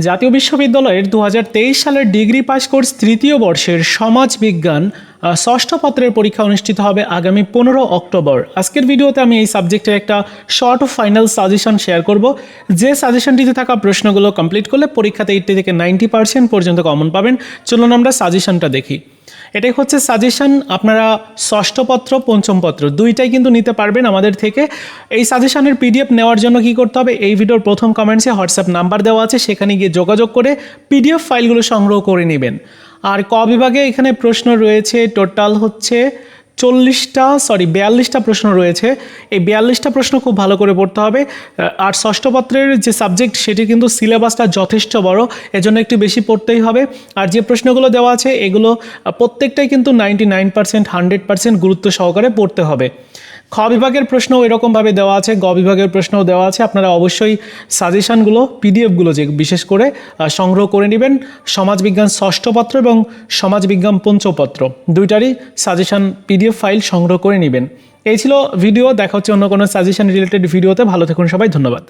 জাতীয় বিশ্ববিদ্যালয়ের দু হাজার তেইশ সালের ডিগ্রি পাস কোর্স তৃতীয় বর্ষের সমাজ বিজ্ঞান ষষ্ঠ পত্রের পরীক্ষা অনুষ্ঠিত হবে আগামী পনেরো অক্টোবর। আজকের ভিডিওতে আমি এই সাবজেক্টের একটা শর্ট ফাইনাল সাজেশন শেয়ার করব। যে সাজেশনটিতে থাকা প্রশ্নগুলো কমপ্লিট করলে পরীক্ষাতে এইটটি থেকে নাইনটি পার্সেন্ট পর্যন্ত কমন পাবেন। চলুন আমরা সাজেশনটা দেখি। এটাই হচ্ছে সাজেশন আপনারা ষষ্ঠ পত্র, পঞ্চম পত্র, দুইটাই কিন্তু নিতে পারবেন আমাদের থেকে। এই সাজেশনের পিডিএফ নেওয়ার জন্য কি করতে হবে? এই ভিডিওর প্রথম কমেন্টসে হোয়াটসঅ্যাপ নাম্বার দেওয়া আছে, সেখানে গিয়ে যোগাযোগ করে পিডিএফ ফাইলগুলো সংগ্রহ করে নেবেন। আর ক বিভাগে এখানে প্রশ্ন রয়েছে টোটাল হচ্ছে চল্লিশটা সরি বিয়াল্লিশটা প্রশ্ন রয়েছে। এই বিয়াল্লিশটা প্রশ্ন খুব ভালো করে পড়তে হবে। আর ষষ্ঠ পত্রের যে সাবজেক্ট সেটি কিন্তু সিলেবাসটা যথেষ্ট বড়, এজন্য একটু বেশি পড়তেই হবে। আর যে প্রশ্নগুলো দেওয়া আছে, এগুলো প্রত্যেকটাই কিন্তু ninety nine percent hundred percent গুরুত্ব সহকারে পড়তে হবে। খ বিভাগের প্রশ্নও এরকমভাবে দেওয়া আছে, গ বিভাগের প্রশ্নও দেওয়া আছে। আপনারা অবশ্যই সাজেশানগুলো, পিডিএফগুলো যে বিশেষ করে সংগ্রহ করে নেবেন। সমাজবিজ্ঞান ষষ্ঠ পত্র এবং সমাজবিজ্ঞান পঞ্চপত্র। দুইটারই সাজেশন, পিডিএফ ফাইল সংগ্রহ করে নেবেন। এই ছিল ভিডিও, দেখা হচ্ছে অন্য কোনো সাজেশন রিলেটেড ভিডিওতে। ভালো থাকুন সবাই, ধন্যবাদ।